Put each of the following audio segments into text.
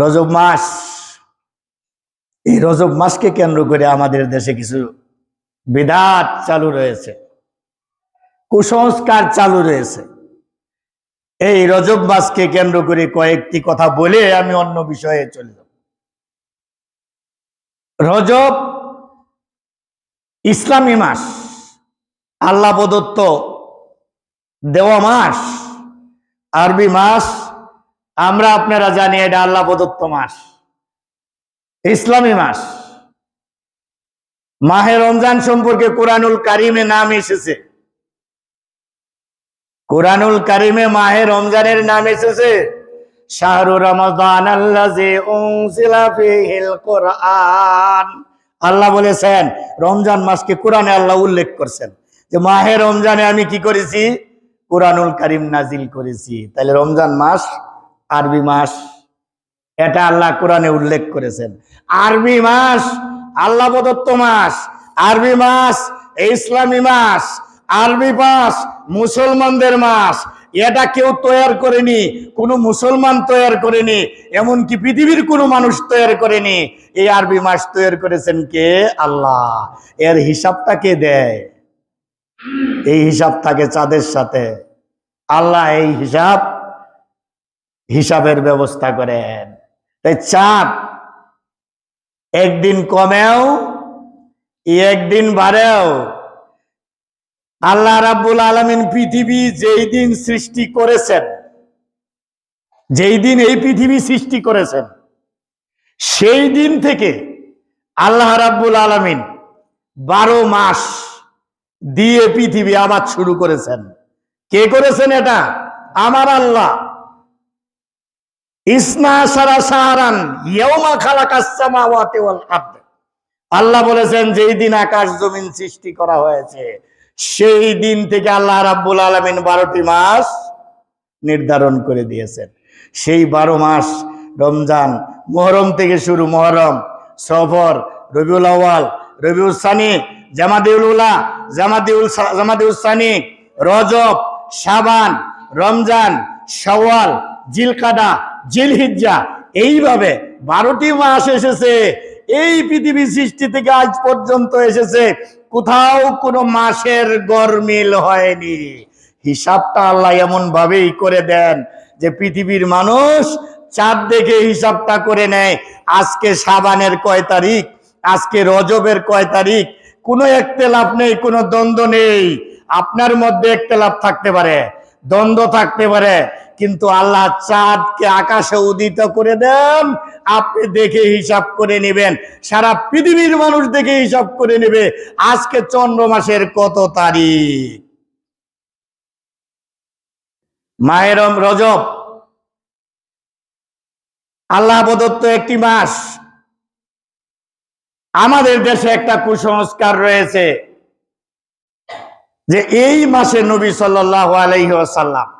রজব মাস। এই রজব মাসকে কেন্দ্র করে আমাদের দেশে কিছু বিদাত চালু রয়েছে, কুসংস্কার চালু রয়েছে। এই রজব মাসকে কেন্দ্র করে কয়েকটি কথা বলে আমি অন্য বিষয়ে চলে যাব। রজব ইসলামী মাস আল্লাহ প্রদত্ত দেওয়া মাস, আরবি মাস আমরা আপনারা জানি এটা আল্লাহ প্রদত্ত মাস। ইসলামী মাস। মাহে রমজান সম্পর্কে কোরআনুল কারিমে নাম এসেছে। কোরআনুল কারিমে মাহে রমজানের নাম এসেছে, শাহরু ফিহিল কোরআন। আল্লাহ বলেছেন, রমজান মাসকে কোরআনে আল্লাহ উল্লেখ করছেন। যে মাহে রমজানে আমি কি করেছি? কোরআনুল কারিম নাজিল করেছি। তাহলে রমজান মাস আরবি মাস। এটা আল্লাহ কোরআনে উল্লেখ করেছেন। আরবি মাস, আল্লাহ প্রদত্ত মাস। আরবি মাস, ইসলামী মাস। আরবি মাস, মুসলমানদের মাস। এটা কেউ তৈরি করেনি, কোনো মুসলমান তৈরি করেনি, এমনকি পৃথিবীর কোনো মানুষ তৈরি করেনি। এই আরবি মাস তৈরি করেছেন কে? আল্লাহ। এর হিসাবটা কে দেয়? এই হিসাব থাকে চাঁদের সাথে। আল্লাহ এই হিসাব হিসাবের ব্যবস্থা করেন। তাই চাঁদ একদিন কমেও, একদিন বাড়েও। আল্লাহ রাব্বুল আলমিন পৃথিবী যেই দিন সৃষ্টি করেছেন, যেই দিন এই পৃথিবী সৃষ্টি করেছেন, সেই দিন থেকে আল্লাহ রাব্বুল আলমিন বারো মাস দিয়ে পৃথিবী আবাদ শুরু করেছেন। কে করেছেন এটা? আমার আল্লাহ। ইসনা সারা সাহারান আল্লাহ বলেছেন, যেই দিন আকাশ জমিন সৃষ্টি করা হয়েছে, সেই দিন থেকে আল্লাহ রাব্বুল আলামিন বারোটি মাস নির্ধারণ করে দিয়েছেন। সেই বারো মাস রমজান, মহরম থেকে শুরু মহরম, সফর, রবিউল আওয়াল রবিউল সানি জামাদিউল উলা জামাদিউল জামাদিউল সানি, রজব, শাবান, রমজান, শাওয়াল, জিলকাদা জিলহিজ্জা। এইভাবে বারোটি মাস এসেছে। এই পৃথিবী সৃষ্টি থেকে আজ পর্যন্ত এসেছে। কোথাও কোনো মাসের গরমিল হয়নি। হিসাবটা আল্লাহ এমন ভাবেই করে দেন যে পৃথিবীর মানুষ চাঁদ দেখে হিসাবটা করে নেয়। আজকে সাবানের কয় তারিখ? আজকে রজবের কয় তারিখ? কোনো একতেলাপ নেই, কোনো দ্বন্দ্ব নেই। আপনার মধ্যে একতেলাপ থাকতে পারে, দ্বন্দ্ব থাকতে পারে। কিন্তু আল্লাহ চাঁদকে আকাশে উদিত করে দেন। আপনি দেখে হিসাব করে নেবেন। সারা পৃথিবীর মানুষ দেখে হিসাব করে নেবে আজকে চন্দ্র মাসের কত তারিখ। মায়েরম রজব। আল্লাহ প্রদত্ত একটি মাস। আমাদের দেশে একটা কুসংস্কার রয়েছে যে এই মাসে নবী সাল্লাহ আলাইসাল্লাম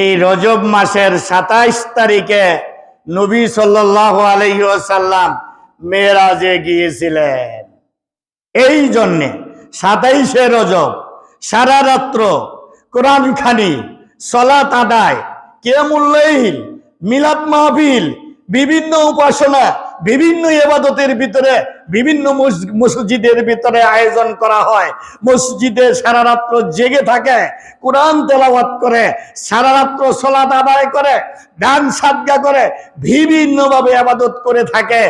এই রজব মাসের সাতাইশ তারিখে নবী সাল্লাহ আলাইসাল্লাম মেয়েরাজে গিয়েছিলেন। এই জন্যে সাতাইশে রজব সারা রাত্র কোরআন খানি সলাত আদায় কেমুল্লাইল মিলাদ মাহফিল, বিভিন্ন উপাসনা, বিভিন্ন এবাদতের ভিতরে বিভিন্ন মসজিদের ভিতরে আয়োজন করা হয়। মসজিদে সারা রাত্র জেগে থাকে, কোরআন তেলাওয়াত করে সারা রাত্র আদায় করে, দান সাদগা করে, বিভিন্নভাবে আবাদত করে থাকে।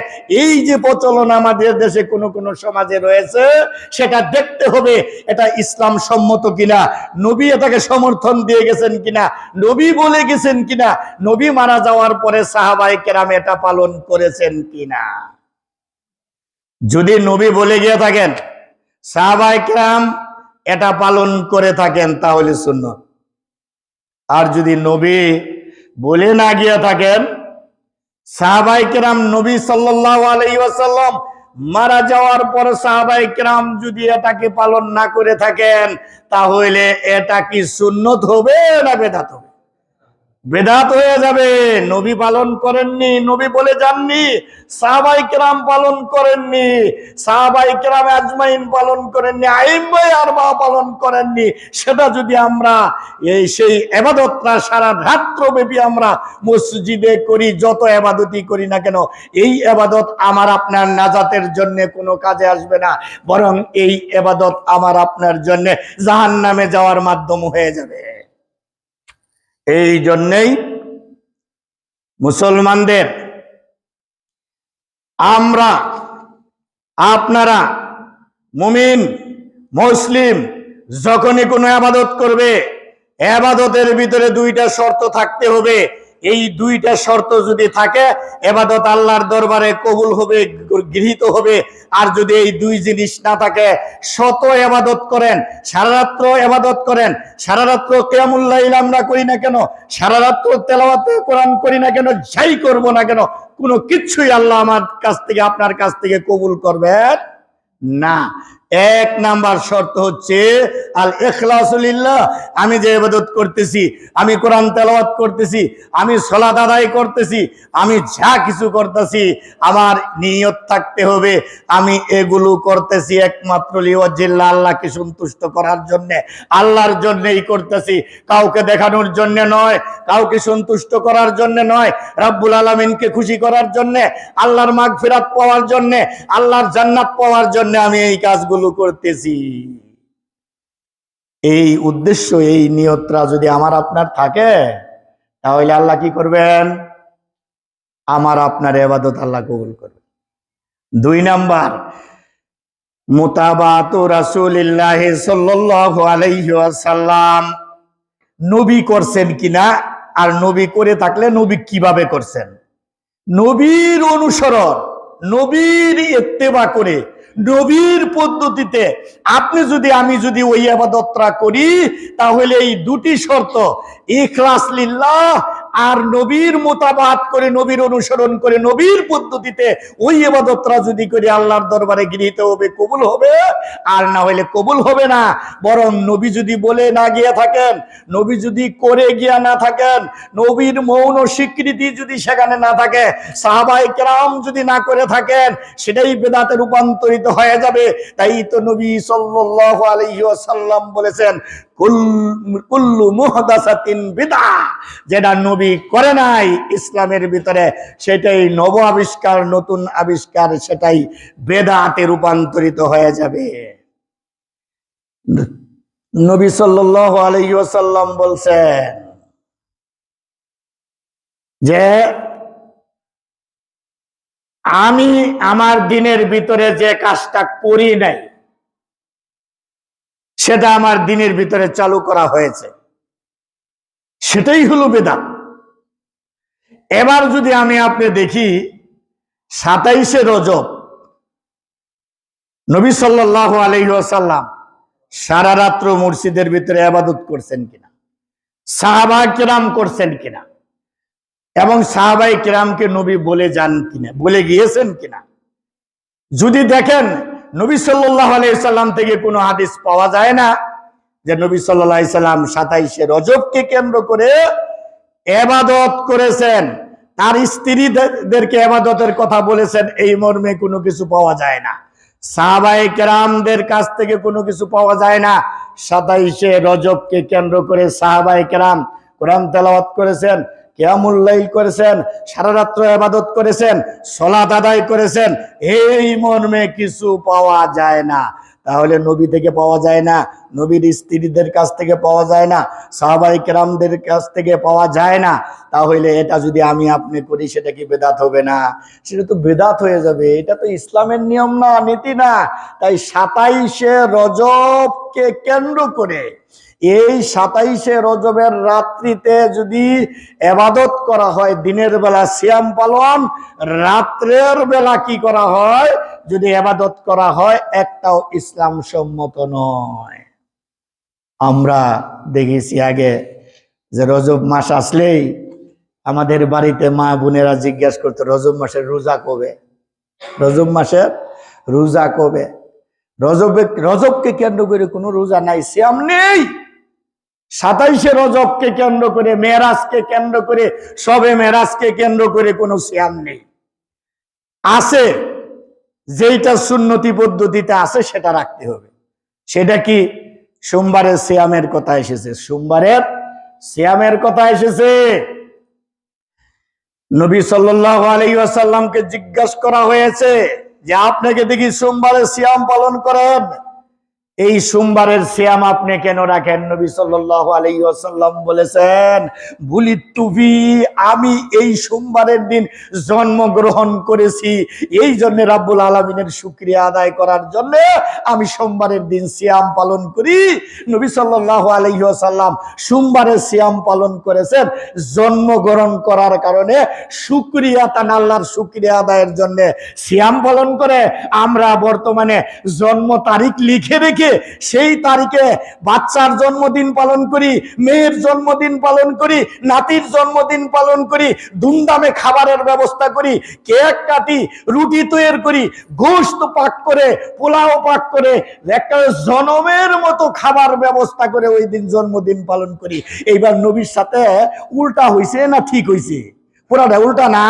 এই যে প্রচলন আমাদের দেশে কোনো কোনো সমাজে রয়েছে, সেটা দেখতে হবে, এটা ইসলাম সম্মত কিনা, নবী এটাকে সমর্থন দিয়ে গেছেন কিনা, নবী বলে গেছেন কিনা, নবী মারা যাওয়ার পরে সাহাবাই কেরাম এটা পালন করেছেন কিনা। যদি নবী বলে গিয়ে থাকেন সাহাবাই কেরাম এটা পালন করে থাকেন, তাহলে শূন্য আর যদি নবী বলে না গিয়ে থাকেন সাহাবাই কেরাম নবী সাল্লাহ মারা যাওয়ার পর সাহাবাই কেরাম যদি এটাকে পালন না করে থাকেন, তাহলে এটা কি সুন্নত হবে না বেদাত হবে? বেদাত হয়ে যাবে। নবী পালন করেননি, নবী বলে যাননি, সাহাবাই কেরাম পালন করেননি, সাহাবাই কেরাম আজমাইন পালন করেননি আইম্বাই আরবা পালন করেননি। সেটা যদি আমরা এই সেই এবাদতটা সারা রাত্রব্যাপী আমরা মসজিদে করি, যত এবাদতই করি না কেন, এই এবাদত আমার আপনার নাজাতের জন্য কোনো কাজে আসবে না। বরং এই এবাদত আমার আপনার জন্য জাহান নামে যাওয়ার মাধ্যম হয়ে যাবে। এই জন্যেই মুসলমানদের আমরা, আপনারা মুমিন, মুসলিম যখনই কোনো আবাদত করবে, আবাদতের ভিতরে দুইটা শর্ত থাকতে হবে। এই দুইটা শর্ত যদি থাকে, এবাদত আল্লাহর দরবারে কবুল হবে, গৃহীত হবে। আর যদি এই দুই জিনিস না থাকে, শত এবাদত করেন সারা রাত্র এবাদত করেন সারা রাত্র কেয়ামুল্লাহ আমরা করি না কেন সারা রাত্র তেলাওয়াতে কোরআন করি না কেন, যাই করব না কেন, কোনো কিচ্ছুই আল্লাহ আমার কাছ থেকে, আপনার কাছ থেকে কবুল করবেন না। এক নাম্বার শর্ত হচ্ছে আল এখলাসুলিল্লাহ আমি যে ইবাদত করতেছি, আমি কোরআন তেলাওয়াত করতেছি, আমি সলাত আদায় করতেছি, আমি যা কিছু করতেছি, আমার নিয়ত থাকতে হবে। আমি এগুলো করতেছি একমাত্র লিওয়াজিল্লা আল্লাহকে সন্তুষ্ট করার জন্য, আল্লাহর জন্যই করতেছি। কাউকে দেখানোর জন্য নয়, কাউকে সন্তুষ্ট করার জন্য নয়, রাব্বুল আলমিনকে খুশি করার জন্য, আল্লাহর মাগ ফেরাত পাওয়ার জন্য, আল্লাহর জান্নাত পাওয়ার জন্য আমি এই কাজগুলো করতেছি। এই উদ্দেশ্য, এই নিয়তটা যদি আমার আপনার থাকে, তাহলে আল্লাহ কি করবেন? আমার আপনার এবাদত আল্লাহ কবুল করবে দুই নাম্বার, মোতাবাত রাসূলিল্লাহ আলাইহি নবী করছেন কিনা আর নবী করে থাকলে নবী কীভাবে করছেন? নবীর অনুসরণ, নবীর ইত্তেবা করে নবীর পদ্ধতিতে আপনি যদি, আমি যদি ওই আবাদতটা করি, তাহলে এই দুটি শর্ত, ইখলাস লিল্লাহ আর নবীর মোতাবাত করে, নবীর অনুসরণ করে, নবীর পদ্ধতিতে ওই এবাদতরা যদি করে, আল্লাহর দরবারে গৃহীত হবে, কবুল হবে, আর না হলে কবুল হবে না। বরং নবী যদি বলে না গিয়ে থাকেন, নবী যদি করে গিয়া না থাকেন, নবীর মৌন স্বীকৃতি যদি সেখানে না থাকে সাহাবাই কেরাম যদি না করে থাকেন, সেটাই বেদাতে রূপান্তরিত হয়ে যাবে। তাই তো নবী সাল্লাল্লাহু আলাইহি ওয়াসাল্লাম বলেছেন যেটা নবী করে নাই ইসলামের ভিতরে, সেটাই নব আবিষ্কার, নতুন আবিষ্কার, সেটাই বেদাতে রূপান্তরিত হয়ে যাবে। নবী সাল্লাল্লাহু আলাইহি বলছেন যে, আমি আমার দিনের ভিতরে যে কাজটা করি নাই সেটা আমার দিনের ভিতরে চালু করা হয়েছে। সেটাই হলো বেদাত। এবার যদি আমি আপনি দেখি, সাতাইশে রজব, নবী সাল্লাহ আলহিহাসাল্লাম সারা রাত্র মসজিদের ভিতরে আবাদত করছেন কিনা? সাহাবা কিরাম করছেন কিনা? এবং সাহাবাই কিরামকে নবী বলে যান কিনা? বলে গিয়েছেন কিনা? যদি দেখেন নবী সাল্লাহ আলাইসাল্লাম থেকে কোনো হাদিস পাওয়া যায় না যে নবী সাল্লাহ সাল্লাম সাতাইশে রজবকে কেন্দ্র করে এবাদত করেছেন। তার স্ত্রীদেরকে এবাদতের কথা বলেছেন, এই মর্মে কোনো কিছু পাওয়া যায় না। সাহাবাই কেরামদের কাছ থেকে কোনো কিছু পাওয়া যায় না। সাতাইশে রজবকে কেন্দ্র করে সাহাবাই কেরাম কোরআন তেলাওয়াত করেছেন। কেয়ামুল্লাইল করেছেন, সারা রাত্র আবাদত করেছেন সলাত আদায় করেছেন, এই মর্মে কিছু পাওয়া যায় না। তাহলে নবী থেকে পাওয়া যায় না, নবীর স্ত্রীদের কাছ থেকে পাওয়া যায় না, সাহাবাই কেরামদের কাছ থেকে পাওয়া যায় না। তাহলে এটা যদি আমি আপনি করি, সেটা কি বেদাত হবে না? সেটা তো বেদাত হয়ে যাবে, এটা তো ইসলামের নিয়ম না, নীতি না। তাই সাতাইশে রজবকে কেন্দ্র করে এই সাতাইশে রজবের রাত্রিতে যদি এবাদত করা হয়, দিনের বেলা শ্যাম পালন, রাত্রের বেলা কি করা হয়? যদি এবাদত করা হয়, একটাও ইসলাম সম্মত নয়। আমরা দেখেছি আগে যে রজব মাস আসলেই আমাদের বাড়িতে মা বোনেরা জিজ্ঞাসা করতো, রজব মাসের রোজা কবে? রজব মাসের রোজা কবে? রজবে রজবকে কেন্দ্র করে কোনো রোজা নাই শ্যাম নেই। সাতাইশে রজবকে কেন্দ্র করে, মেয়েরাজকে কেন্দ্র করে, সবে মেয়েরাজকে কেন্দ্র করে কোনো শ্যাম নেই। আছে, যেইটা সুন্নতি পদ্ধতিতে আছে সেটা রাখতে হবে। সেটা কি? সোমবারের শ্যামের কথা এসেছে। সোমবারের শ্যামের কথা এসেছে। নবী সাল্লাহ আলাইসাল্লামকে জিজ্ঞাসা করা হয়েছে যে, আপনাকে দেখি সোমবারের শ্যাম পালন করেন? এই সোমবারের শ্যাম আপনি কেন রাখেন? নবী সাল্লাহ আলাইসাল্লাম বলেছেন বুলি তুবি আমি এই সোমবারের দিন জন্মগ্রহণ করেছি। এই জন্য রাব্বুল আলমিনের শুক্রিয়া আদায় করার জন্য আমি সোমবারের দিন শ্যাম পালন করি। নবী সাল্লাহ আলাইসাল্লাম সোমবারের শ্যাম পালন করেছেন। জন্মগ্রহণ করার কারণে শুক্রিয়া, তান আল্লাহর শুক্রিয়া আদায়ের জন্য শ্যাম পালন করে। আমরা বর্তমানে জন্ম তারিখ লিখে রেখে সেই তারিখে বাচ্চার জন্মদিন পালন করি, মেয়ের জন্মদিন পালন করি, নাতির জন্মদিন পালন করি, ধুমধামে খাবারের ব্যবস্থা করি, কেক কাটি, রুটি তৈরি করি গোস্ত পাক করে, পোলাও পাক করে, একটা জনমের মতো খাবার ব্যবস্থা করে ওই দিন জন্মদিন পালন করি। এইবার নবীর সাথে উল্টা হয়েছে না ঠিক হইছে? পুরাটা উল্টা না,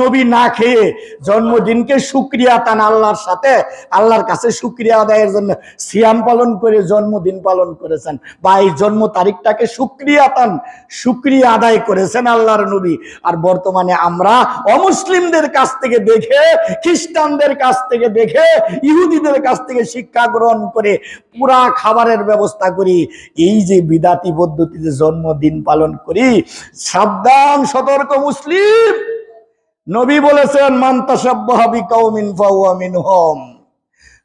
নবী না খেয়ে জন্মদিনকে সুক্রিয়া তান আল্লাহর সাথে, আল্লাহর কাছে সুক্রিয়া আদায়ের জন্য সিয়াম পালন করে জন্মদিন পালন করেছেন। বা এই জন্ম তারিখটাকে সুক্রিয়া তান সুক্রিয়া আদায় করেছেন আল্লাহর নবী। আর বর্তমানে আমরা অমুসলিমদের কাছ থেকে দেখে, খ্রিস্টানদের কাছ থেকে দেখে, ইহুদিদের কাছ থেকে শিক্ষা গ্রহণ করে পুরা খাবারের ব্যবস্থা করি। এই যে বিদাতি পদ্ধতিতে জন্মদিন পালন করি, সাবধান, সতর্ক মুসলিম। নবী বলেছেন মান্তাসাব্বাহাবি কাউমিন ফাহুয়া মিনহুম।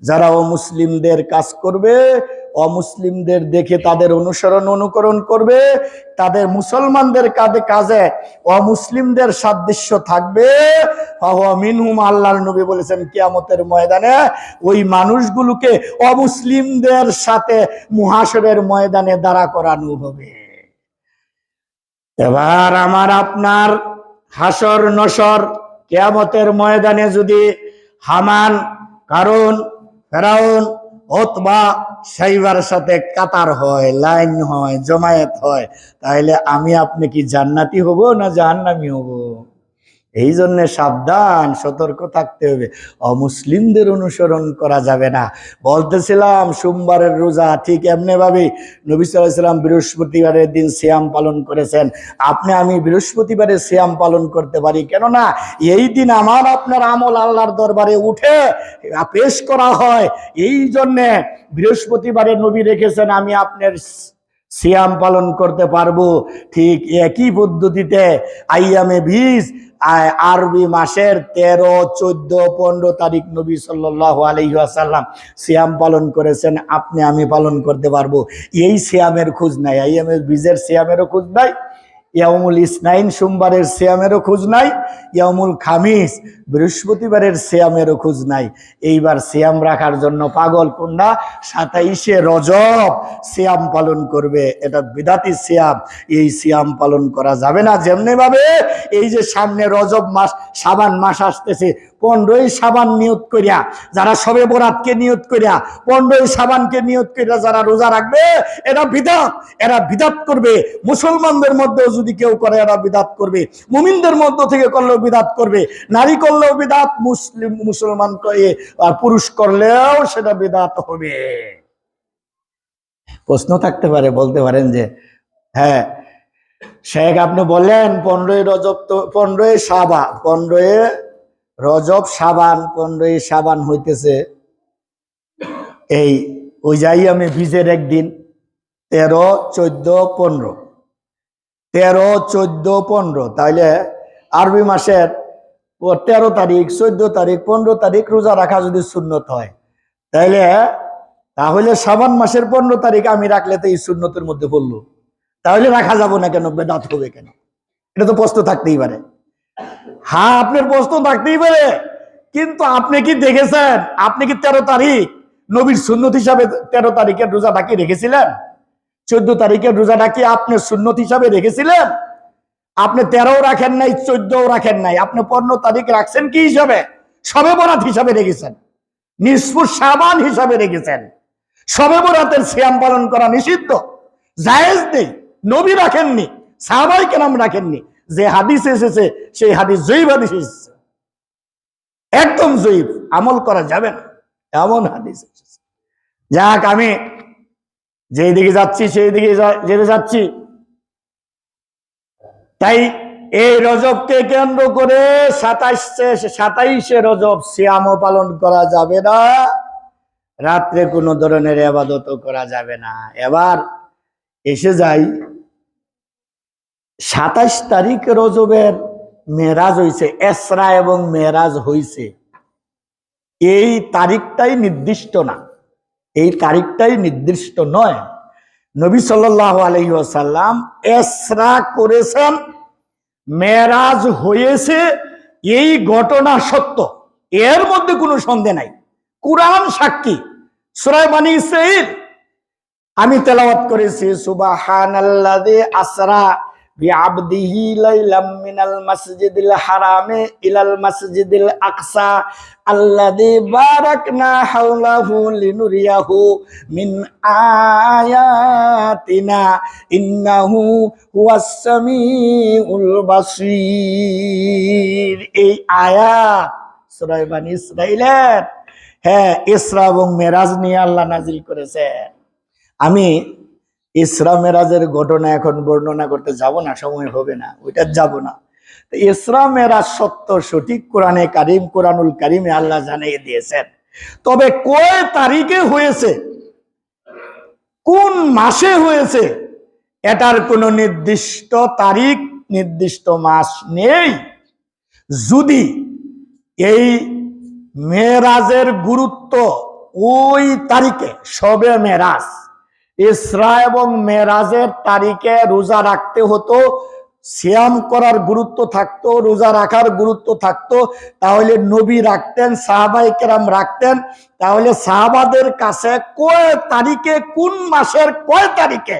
যারা অমুসলিমদের কাজ করবে, অমুসলিমদের দেখে তাদের অনুসরণ, অনুকরণ করবে, তাদের মুসলমানদের কাজে কাজে অমুসলিমদের সাদৃশ্য থাকবে। মিনহুম, আল্লাহর নবী বলেছেন, কিয়ামতের ময়দানে ওই মানুষগুলোকে অমুসলিমদের সাথে মুহাসরের ময়দানে দাঁড়া করানো হবে। এবার আমার আপনার হাসর নসর কেয়ামতের ময়দানে যদি হামান কারণ ফেরাউন অথবা সাইবার সাথে কাতার হয়, লাইন হয়, জমায়েত হয়, তাহলে আমি আপনি কি জান্নাতি হব না জাহান্নামি হব? এই জন্য সাবধান, সতর্ক থাকতে হবে। অমুসলিমদের অনুসরণ করা যাবে না। বলতেছিলাম, সোমবারের রোজা ঠিক এমনি ভাবে নবী সাল্লাম বৃহস্পতিবারের দিন শ্যাম পালন করেছেন। আপনি, আমি বৃহস্পতিবারে শ্যাম পালন করতে পারি। কেননা, এই দিন আমার আপনার আমল আল্লাহর দরবারে উঠে পেশ করা হয়। এই জন্যে বৃহস্পতিবারে নবী রেখেছেন, আমি আপনার সিয়াম পালন করতে পারব। ঠিক একই পদ্ধতিতে আইয়ামে বিষ আরবি মাসের তেরো, চোদ্দ, পনেরো তারিখ নবী সাল্লাহ আলহিহাসাল্লাম সিয়াম পালন করেছেন, আপনি, আমি পালন করতে পারব। এই সিয়ামের খোঁজ নাই আইয়ামের বীজের সিয়ামেরও খোঁজ নাই। ইয়ামুল ইসনাইন সোমবারের শ্যামেরও খোঁজ নাই ইয়ামুল খামিস বৃহস্পতিবারের শ্যামেরও খোঁজ নাই। এইবার শ্যাম রাখার জন্য পাগল কন্যা সাতাইশে রজব শ্যাম পালন করবে। এটা বিদাতি শ্যাম এই শ্যাম পালন করা যাবে না। যেমনিভাবে এই যে সামনে রজব মাস, সাবান মাস আসতেছে পনেরোই সাবান নিয়ত করিয়া, যারা সবে বরাতকে নিয়ত করিয়া, পনেরোই সাবানকে নিয়ত করিয়া যারা রোজা রাখবে, এরা বিদাত এরা বিদাত করবে। মুসলমানদের মধ্যেও যদি কেউ করে, এরা বিদাত করবে। মুমিনদের মধ্য থেকে করলেও বিদাত করবে। নারী করলেও বিদাত, মুসলিম, মুসলমান আর পুরুষ করলেও সেটা বিদাত হবে। প্রশ্ন থাকতে পারে, বলতে পারেন যে হ্যাঁ শেখ আপনি বললেন পনেরোই রজব তো, পনেরোই সাবা, পনেরোই রজব সাবান পনেরোই সাবান হইতেছে। এই, ওই যাই আমি বীজের একদিন, তেরো, চোদ্দ, পনেরো। তেরো, চোদ্দ, পনেরো, তাইলে আরবি মাসের তেরো তারিখ, চোদ্দ তারিখ, পনেরো তারিখ রোজা রাখা যদি শূন্যত হয়, তাইলে, তাহলে সাবান মাসের পনেরো তারিখ আমি রাখলে তো এই শূন্যতের মধ্যে পড়ল। তাহলে রাখা যাব না কেন? বেদাত হবে কেন? এটা তো প্রশ্ন থাকতেই পারে। হ্যাঁ আপনার প্রশ্ন থাকতেই পারে। কিন্তু আপনি কি দেখেছেন? আপনি কি তেরো তারিখ নবীর সুন্নত হিসাবে তেরো তারিখের রোজাটা কি রেখেছিলেন? চোদ্দ তারিখের রোজাটা কি আপনি সুন্নত হিসাবে রেখেছিলেন? আপনি তেরো রাখেন নাই, চোদ্দও রাখেন নাই। আপনি পনেরো তারিখ রাখছেন কি হিসাবে? সবে বরাত হিসাবে রেখেছেন। নিষ্পুর সাবান হিসাবে রেখেছেন। সবে বরাতের শ্যাম পালন করা নিষিদ্ধ। জায়েজ নেই। নবী রাখেননি। সাহাবাই কেরাম রাখেননি। যে হাদিস এসেছে সেই হাদিস জয়ীব হাদিস এসেছে। একদম জয়ীব, আমল করা যাবে না, এমন হাদিস এসেছে। যাক, আমি যেই দিকে যাচ্ছি সেই দিকে যেতে যাচ্ছি। তাই এই রজবকে কেন্দ্র করে সাতাইশে সাতাইশে রজব সিয়ামও পালন করা যাবে না, রাত্রে কোনো ধরনের আবাদতও করা যাবে না। এবার এসে যাই, সাতাইশ তারিখ রজবের মেরাজ হইছে, এসরা এবং মেরাজ হইছে। এই তারিখটাই নির্দিষ্ট না। এই তারিখটাই নির্দিষ্ট নয়। নবী সাল্লাহ এসরা করেছেন মেরাজ হয়েছে, এই ঘটনা সত্য। এর মধ্যে কোনো সন্দেহ নাই। কুরআন সাক্ষী সুরায় বানি আমি তেলাওয়াত করেছি, সুবহানাল্লাযী আসরা। বিআবদিহি লাইলাম মিনাল মাসজিদিল হারামে ইলাল মাসজিদিল আকসা আল্লাযী বারাকনা হাওলাহু লিনুরিয়াহু মিন আয়াতিনা ইন্নাহু হুয়াস সামিউল বাসীর। এই আয়াত সূরা বানি ইসরাইলের হ্যাঁ ইসরা এবং মেরাজ নিয়ে আল্লাহ নাজিল করেছেন। আমি ইসরা মেরাজের ঘটনা এখন বর্ণনা করতে যাব না, সময় হবে না, ওইটা যাব না। তো ইসরা মেরাজ সত্য, সঠিক কোরআনে কারিম, কোরআনুল কারিমে আল্লাহ জানিয়ে দিয়েছেন। তবে কয় তারিখে হয়েছে? কোন মাসে হয়েছে? এটার কোনো নির্দিষ্ট তারিখ, নির্দিষ্ট মাস নেই। যদি এই মেরাজের গুরুত্ব ওই তারিখে, সবে মেরাজ। ইসরা এবং মেরাজের তারিখে রোজা রাখতে হতো, সিয়াম করার গুরুত্ব থাকতো, রোজা রাখার গুরুত্ব থাকতো। তাহলে নবী রাখতেন, সাহাবাই কেরাম রাখতেন। তাহলে সাহাবাদের কাছে কয় তারিখে, কোন মাসের কয় তারিখে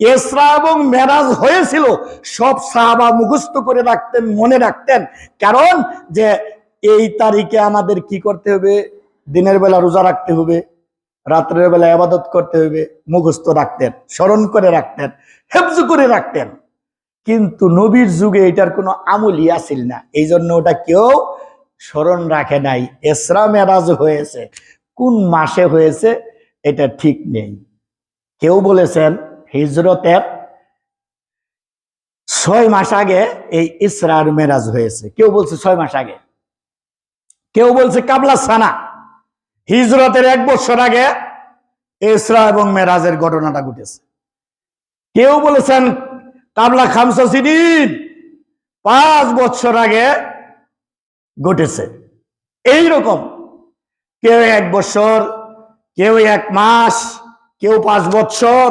এসরা এবং মেরাজ হয়েছিল, সব সাহাবা মুখস্থ করে রাখতেন, মনে রাখতেন। কারণ যে এই তারিখে আমাদের কি করতে হবে? দিনের বেলা রোজা রাখতে হবে। রাত্রের বেলা আবাদত করতে হবে মুখস্থ রাখতেন, স্মরণ করে রাখতেন, হেফজ করে রাখতেন। কিন্তু নবীর যুগে এটার কোনো আমলই আসিল না। এই জন্য ওটা কেউ স্মরণ রাখে নাই। এসরা মেরাজ হয়েছে। কোন মাসে হয়েছে এটা ঠিক নেই। কেউ বলেছেন হিজরতের ছয় মাস আগে এই ইসরার মেরাজ হয়েছে। কেউ বলছে ছয় মাস আগে। কেউ বলছে কাবলা সানা। হিজরতের এক বছর আগে এসরা এবং মেরাজের ঘটনাটা ঘটেছে। কেউ বলেছেন, কাবলা খামসা সিদিন পাঁচ বছর আগে ঘটেছে। এই রকম কেউ এক বছর, কেউ এক মাস, কেউ পাঁচ বছর,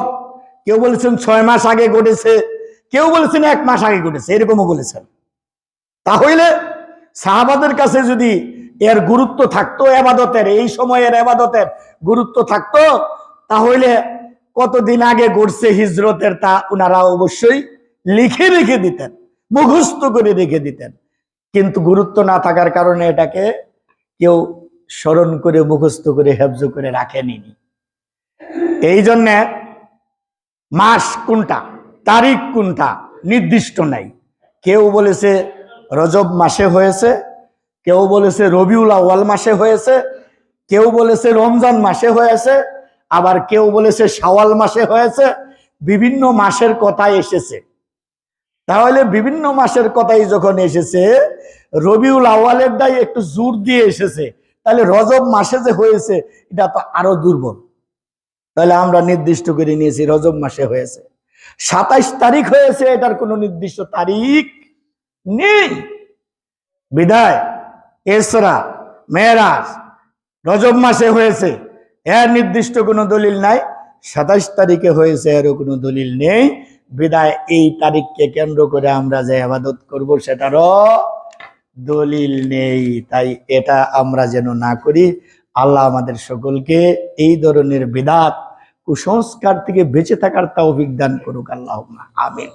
কেউ বলেছেন ছয় মাস আগে ঘটেছে, কেউ বলেছেন এক মাস আগে ঘটেছে, এরকমও বলেছেন। তাহলে সাহাবাদের কাছে যদি এর গুরুত্ব থাকতো এবাদতের, এই সময়ের এবাদতের গুরুত্ব থাকতো। তাহলে কতদিন আগে ঘটছে হিজরতের তা ওনারা অবশ্যই লিখে রেখে দিতেন, মুখস্থ করে রেখে দিতেন। কিন্তু গুরুত্ব না থাকার কারণে এটাকে কেউ স্মরণ করে, মুখস্থ করে, হেফজ করে রাখেনি। এই জন্যে মাস কোনটা, তারিখ কোনটা নির্দিষ্ট নাই। কেউ বলেছে, রজব মাসে হয়েছে কেউ বলেছে রবিউল আওয়াল মাসে হয়েছে, কেউ বলেছে রমজান মাসে হয়েছে, আবার কেউ বলেছে শাওয়াল মাসে হয়েছে, বিভিন্ন মাসের কথা এসেছে। তাহলে বিভিন্ন মাসের কথাই যখন এসেছে, রবিউল আওয়ালের দায় একটু জোর দিয়ে এসেছে, তাহলে রজব মাসে যে হয়েছে, এটা তো আরও দুর্বল। তাহলে আমরা নির্দিষ্ট করে নিয়েছি রজব মাসে হয়েছে। সাতাইশ তারিখ হয়েছে, এটার কোনো নির্দিষ্ট তারিখ নেই। বিদায়। এসরা, মেয়েরাজ, রজব মাসে হয়েছে। এর নির্দিষ্ট কোনো দলিল নাই। সাতাইশ তারিখে হয়েছে, এরও কোনো দলিল নেই। বিদায় এই তারিখকে কেন্দ্র করে আমরা যে আবাদত করব, সেটারও দলিল নেই। তাই এটা আমরা যেন না করি, আল্লাহ আমাদের সকলকে এই ধরনের বিদাত কুসংস্কার থেকে বেঁচে থাকার তাও বিজ্ঞান করুক আল্লাহ আমিন।